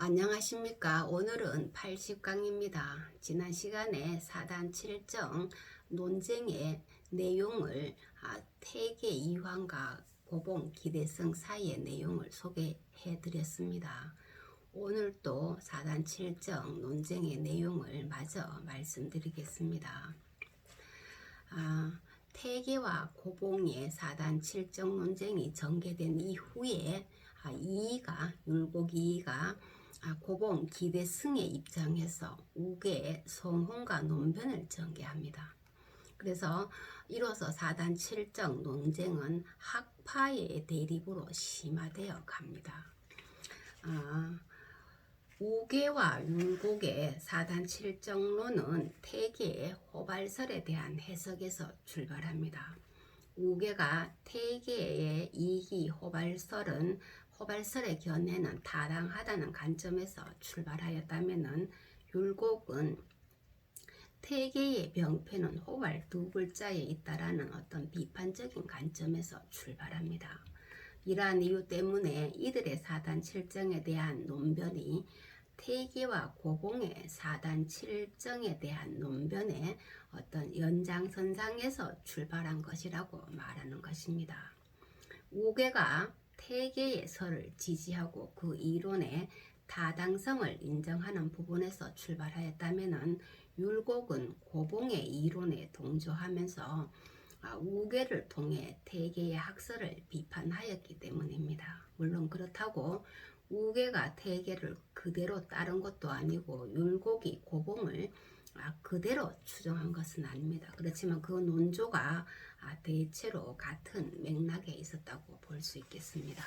안녕하십니까. 오늘은 80강입니다. 지난 시간에 사단 7정 논쟁의 내용을 아, 태계 이황과 고봉 기대성 사이의 내용을 소개해 드렸습니다. 오늘 또 사단 7정 논쟁의 내용을 마저 말씀드리겠습니다. 아, 태계와 고봉의 사단 7정 논쟁이 전개된 이후에 아, 이이가 율곡 이이가 아, 고봉 기대승의 입장에서 우계의 성혼과 논변을 전개합니다. 그래서 이로써 사단 7정 논쟁은 학파의 대립으로 심화되어 갑니다. 아, 우계와 율곡의 사단 7정론은 태계의 호발설에 대한 해석에서 출발합니다. 우계가 태계의 이기 호발설은 호발설의 견해는 타당하다는 관점에서 출발하였다면은 율곡은 태계의 병폐는 호발 두 글자에 있다라는 어떤 비판적인 관점에서 출발합니다. 이러한 이유 때문에 이들의 사단 칠정에 대한 논변이 태계와 고봉의 사단 칠정에 대한 논변의 어떤 연장선상에서 출발한 것이라고 말하는 것입니다. 우계가 태계의 설을 지지하고 그 이론의 타당성을 인정하는 부분에서 출발하였다면은 율곡은 고봉의 이론에 동조하면서 아, 우계를 통해 태계의 학설을 비판하였기 때문입니다. 물론 그렇다고 우계가 태계를 그대로 따른 것도 아니고 율곡이 고봉을 아, 그대로 추정한 것은 아닙니다. 그렇지만 그 논조가 아, 대체로 같은 맥락에 있었다고 볼 수 있겠습니다.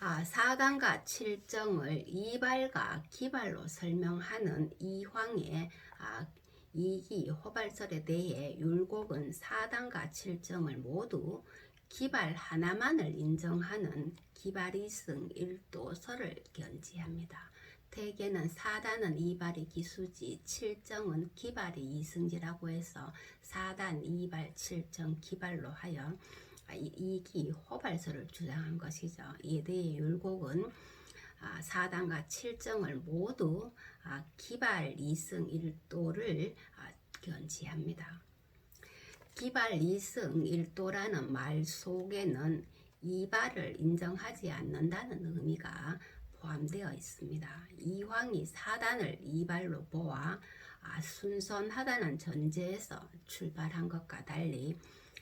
아, 사단과 칠정을 이발과 기발로 설명하는 이황의 아, 이기 호발설에 대해 율곡은 사단과 칠정을 모두 기발 하나만을 인정하는 기발이승 일도설을 견지합니다. 대개는 사단은 이발이 기수지 칠정은 기발이 이승지라고 해서 사단 이발 칠정 기발로 하여 이기 호발설을 주장한 것이죠. 이에 대해 율곡은 아, 사단과 칠정을 모두 아, 기발 이승 일도를 아, 견지합니다. 기발 이승 일도라는 말 속에는 이발을 인정하지 않는다는 의미가 포함되어 있습니다. 이황이 사단을 이발로 보아 아, 순선하다는 전제에서 출발한 것과 달리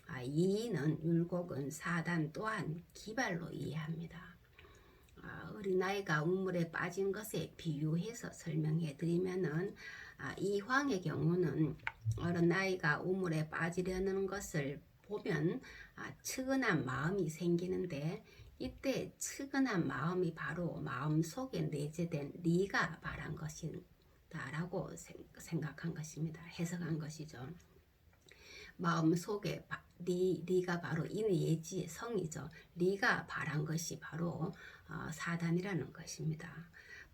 아, 이인은 율곡은 사단 또한 기발로 이해합니다. 아, 어린아이가 우물에 빠진 것에 비유해서 설명해 드리면은 아, 이황의 경우는 어린아이가 우물에 빠지려는 것을 보면 아, 측은한 마음이 생기는데 이때 측은한 마음이 바로 마음 속에 내재된 리가 바란 것이다라고 생각한 것입니다. 해석한 것이죠. 마음 속에 리, 리가 바로 인의 예지의 성이죠. 리가 바란 것이 바로 어, 사단이라는 것입니다.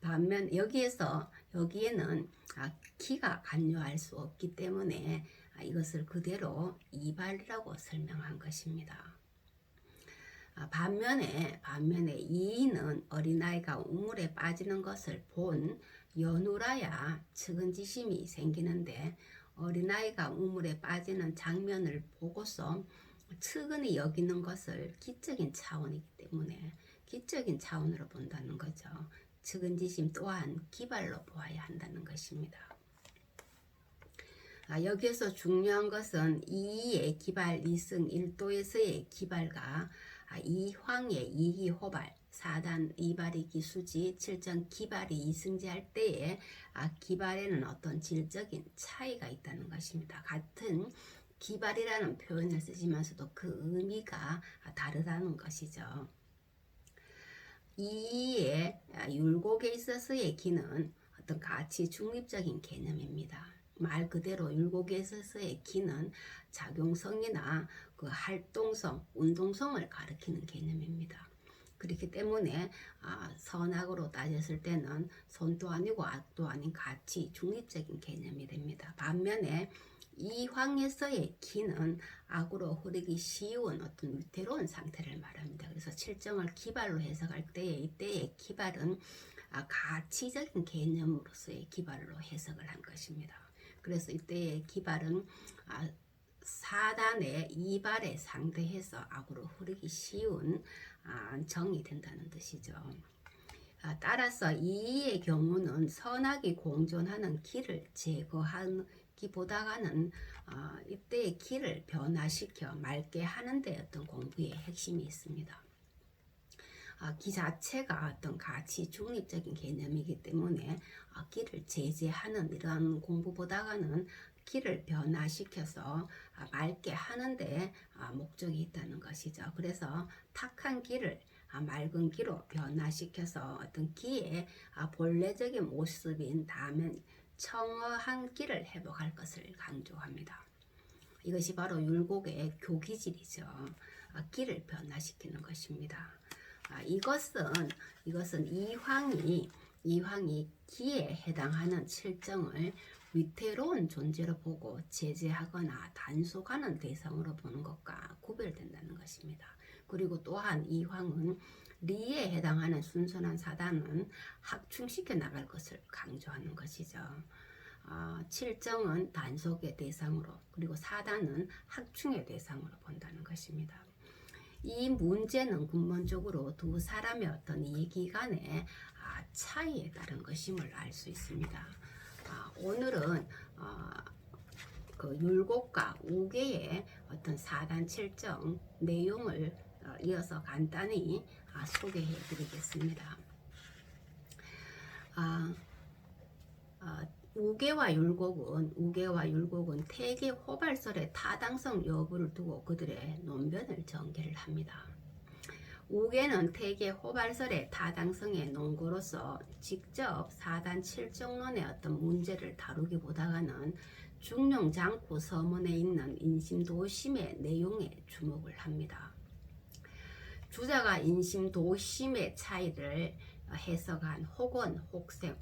반면 여기에서 여기에는 아, 키가 간요할 수 없기 때문에 아, 이것을 그대로 이발이라고 설명한 것입니다. 아, 반면에 반면에 이인은 어린아이가 우물에 빠지는 것을 본 연우라야 측은지심이 생기는데 어린아이가 우물에 빠지는 장면을 보고서 측은히 여기는 것을 기적인 차원이기 때문에 기적인 차원으로 본다는 거죠. 측은지심 또한 기발로 보아야 한다는 것입니다. 아, 여기에서 중요한 것은 이의 기발 이승 일도에서의 기발과 아, 이황의 이기 호발 사단 이발이 기 수지 칠정 기발이 이승제할 때에 아, 기발에는 어떤 질적인 차이가 있다는 것입니다. 같은 기발이라는 표현을 쓰지만서도 그 의미가 다르다는 것이죠. 이의 율곡에 있어서의 기는 어떤 가치 중립적인 개념입니다. 말 그대로 율곡에 있어서의 기는 작용성이나 그 활동성, 운동성을 가리키는 개념입니다. 그렇기 때문에 아, 선악으로 따졌을 때는 선도 아니고 악도 아닌 가치 중립적인 개념이 됩니다. 반면에 이 황에서의 기는 악으로 흐르기 쉬운 어떤 위태로운 상태를 말합니다. 그래서 칠정을 기발로 해석할 때 이때의 기발은 아, 가치적인 개념으로서의 기발로 해석을 한 것입니다. 그래서 이때의 기발은 아, 사단의 이발에 상대해서 악으로 흐르기 쉬운 아, 정이 된다는 뜻이죠. 아, 따라서 이의 경우는 선악이 공존하는 길을 제거하기보다는 어, 이때의 길을 변화시켜 맑게 하는 데 어떤 공부의 핵심이 있습니다. 아, 기 자체가 어떤 가치 중립적인 개념이기 때문에 아, 길을 제재하는 이러한 공부보다는 길을 변화시켜서 아, 맑게 하는데 아, 목적이 있다는 것이죠. 그래서 탁한 길을 아, 맑은 기로 변화시켜서 어떤 기의 아, 본래적인 모습인 다면 청어한 기를 회복할 것을 강조합니다. 이것이 바로 율곡의 교기질이죠. 아, 기를 변화시키는 것입니다. 아, 이것은 이것은 이황이 이황이 기에 해당하는 칠정을 위태로운 존재로 보고 제재하거나 단속하는 대상으로 보는 것과 구별된다는 것입니다. 그리고 또한 이황은 리에 해당하는 순순한 사단은 확충시켜 나갈 것을 강조하는 것이죠. 어, 칠정은 단속의 대상으로 그리고 사단은 확충의 대상으로 본다는 것입니다. 이 문제는 근본적으로 두 사람의 어떤 이해기간의 아, 차이에 따른 것임을 알 수 있습니다. 아, 오늘은 어, 그 율곡과 우계의 어떤 사단 칠정 내용을 어, 이어서 간단히 아, 소개해 드리겠습니다. 우계와 율곡은 우계와 율곡은 태계 호발설의 타당성 여부를 두고 그들의 논변을 전개를 합니다. 우계는 태계 호발설의 타당성의 논거로서 직접 사단 칠정론의 어떤 문제를 다루기보다는 중용 장구 서문에 있는 인심도심의 내용에 주목을 합니다. 주자가 인심도심의 차이를 해석한 혹은 혹생,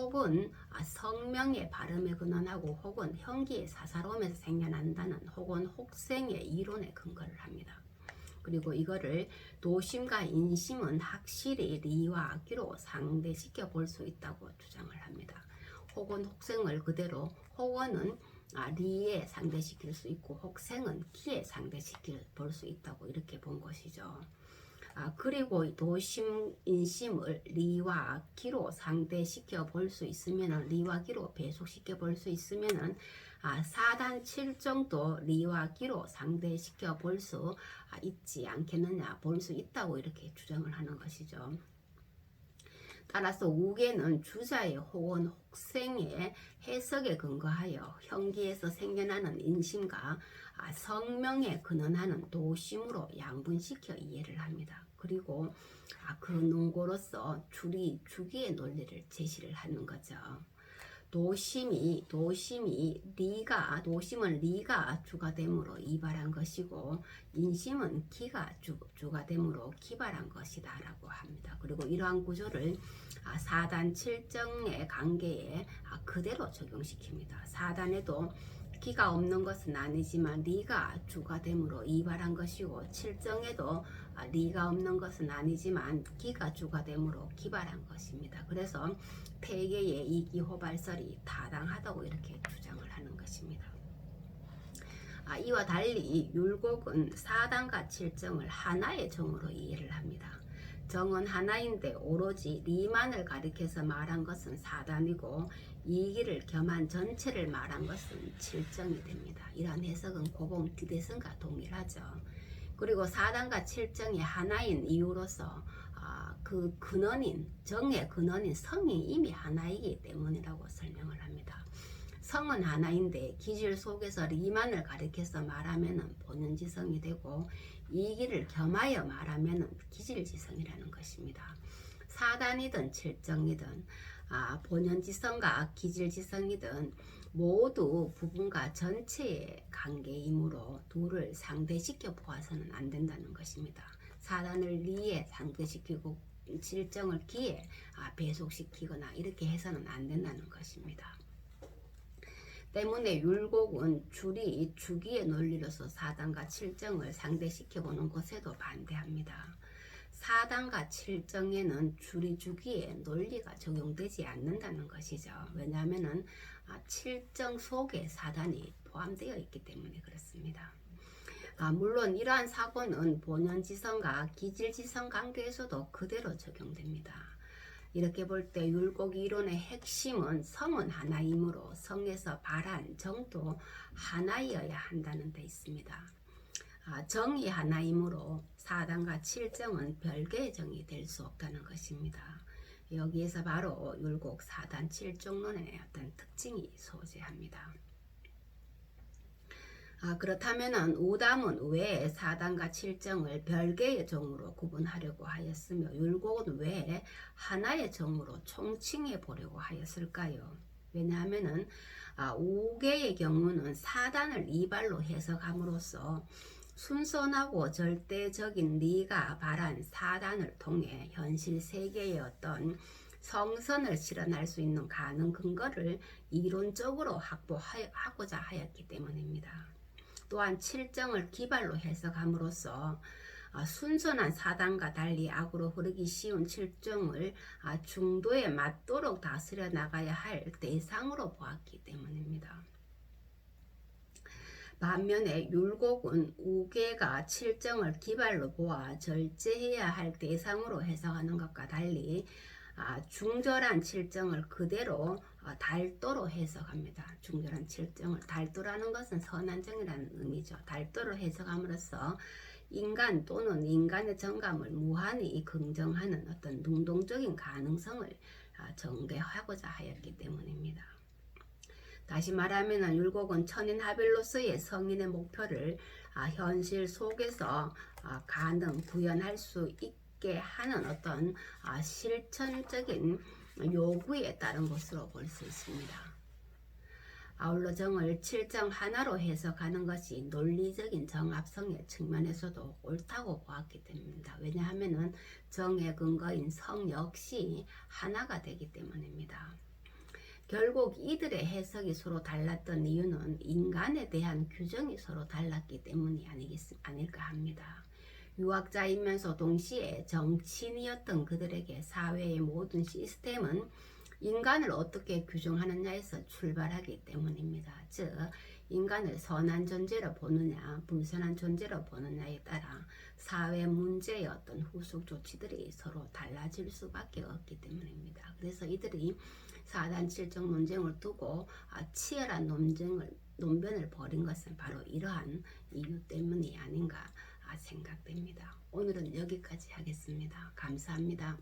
혹은 아, 성명의 발음에 근원하고 혹은 형기의 사사로움에서 생겨난다는 혹은 혹생의 이론에 근거를 합니다. 그리고 이거를 도심과 인심은 확실히 리와 악기로 상대시켜 볼 수 있다고 주장을 합니다. 혹은 혹생을 그대로 혹은은 아, 리에 상대시킬 수 있고 혹생은 기에 상대시킬 볼 수 있다고 이렇게 본 것이죠. 아, 그리고 도심 인심을 리와 기로 상대시켜 볼 수 있으면은 리와 기로 배속시켜 볼 수 있으면은 아, 4단 7정도 리와 기로 상대시켜 볼 수 있지 않겠느냐 볼 수 있다고 이렇게 주장을 하는 것이죠. 따라서 우계는 주자의 혹은 혹생의 해석에 근거하여 형기에서 생겨나는 인심과 아, 성명에 근원하는 도심으로 양분시켜 이해를 합니다. 그리고 아, 그 논고로서 줄이 주기의 논리를 제시를 하는 거죠. 도심이 도심이 리가 도심은 리가 주가 됨으로 이발한 것이고 인심은 기가 주, 주가 됨으로 기발한 것이다 라고 합니다. 그리고 이러한 구조를 아, 사단 칠정의 관계에 아, 그대로 적용시킵니다. 사단에도 기가 없는 것은 아니지만 리가 주가 됨으로 이발한 것이고 칠정에도 아, 리가 없는 것은 아니지만 기가 주가 됨으로 기발한 것입니다. 그래서 폐계의 이기호발설이 타당하다고 이렇게 주장을 하는 것입니다. 아, 이와 달리 율곡은 사단과 칠정을 하나의 정으로 이해를 합니다. 정은 하나인데 오로지 리만을 가리켜서 말한 것은 사단이고 이기를 겸한 전체를 말한 것은 칠정이 됩니다. 이러한 해석은 고봉 디대성과 동일하죠. 그리고 사단과 칠정이 하나인 이유로서 아, 그 근원인 정의 근원인 성이 이미 하나이기 때문이라고 설명을 합니다. 성은 하나인데 기질 속에서 리만을 가리켜서 말하면은 본연지성이 되고 이기를 겸하여 말하면은 기질지성이라는 것입니다. 사단이든 칠정이든 아, 본연지성과 기질지성이든 모두 부분과 전체의 관계이므로 둘을 상대시켜 보아서는 안 된다는 것입니다. 사단을 리에 상대시키고 질정을 기에 아, 배속시키거나 이렇게 해서는 안 된다는 것입니다. 때문에 율곡은 줄이 주기의 논리로서 사단과 칠정을 상대시켜보는 것에도 반대합니다. 사단과 칠정에는 줄이 주기의 논리가 적용되지 않는다는 것이죠. 왜냐하면 칠정 속에 사단이 포함되어 있기 때문에 그렇습니다. 아, 물론 이러한 사고는 본연지성과 기질지성 관계에서도 그대로 적용됩니다. 이렇게 볼 때 율곡 이론의 핵심은 성은 하나이므로 성에서 발한 정도 하나이어야 한다는 데 있습니다. 아, 정이 하나이므로 사단과 칠정은 별개의 정이 될 수 없다는 것입니다. 여기에서 바로 율곡 사단 칠정론의 어떤 특징이 소재합니다. 아, 그렇다면 오담은 왜 사단과 칠정을 별개의 정으로 구분하려고 하였으며 율곡은 왜 하나의 정으로 총칭해 보려고 하였을까요? 왜냐하면 아, 5개의 경우는 사단을 이발로 해석함으로써 순선하고 절대적인 네가 바란 사단을 통해 현실 세계의 어떤 성선을 실현할 수 있는 가능 근거를 이론적으로 확보하고자 하였기 때문입니다. 또한 칠정을 기발로 해석함으로써 아, 순선한 사단과 달리 악으로 흐르기 쉬운 칠정을 아, 중도에 맞도록 다스려 나가야 할 대상으로 보았기 때문입니다. 반면에 율곡은 우계가 칠정을 기발로 보아 절제해야 할 대상으로 해석하는 것과 달리 아, 중절한 칠정을 그대로 어, 달도로 해석합니다. 중절한 칠정을 달도라는 것은 선한 정이라는 의미죠. 달도로 해석함으로써 인간 또는 인간의 정감을 무한히 긍정하는 어떤 능동적인 가능성을 아, 전개하고자 하였기 때문입니다. 다시 말하면 율곡은 천인 하벨로서의 성인의 목표를 아, 현실 속에서 아, 가능 구현할 수 있게 하는 어떤 아, 실천적인 요구에 따른 것으로 볼 수 있습니다. 아울러 정을 칠정 하나로 해석하는 것이 논리적인 정합성의 측면에서도 옳다고 보았기 때문입니다. 왜냐하면 정의 근거인 성 역시 하나가 되기 때문입니다. 결국 이들의 해석이 서로 달랐던 이유는 인간에 대한 규정이 서로 달랐기 때문이 아니겠, 아닐까 합니다. 유학자이면서 동시에 정치인이었던 그들에게 사회의 모든 시스템은 인간을 어떻게 규정하느냐에서 출발하기 때문입니다. 즉, 인간을 선한 존재로 보느냐, 불선한 존재로 보느냐에 따라 사회 문제의 어떤 후속 조치들이 서로 달라질 수밖에 없기 때문입니다. 그래서 이들이 사단 칠정 논쟁을 두고 아, 치열한 논쟁을 논변을 벌인 것은 바로 이러한 이유 때문이 아닌가 생각됩니다. 오늘은 여기까지 하겠습니다. 감사합니다.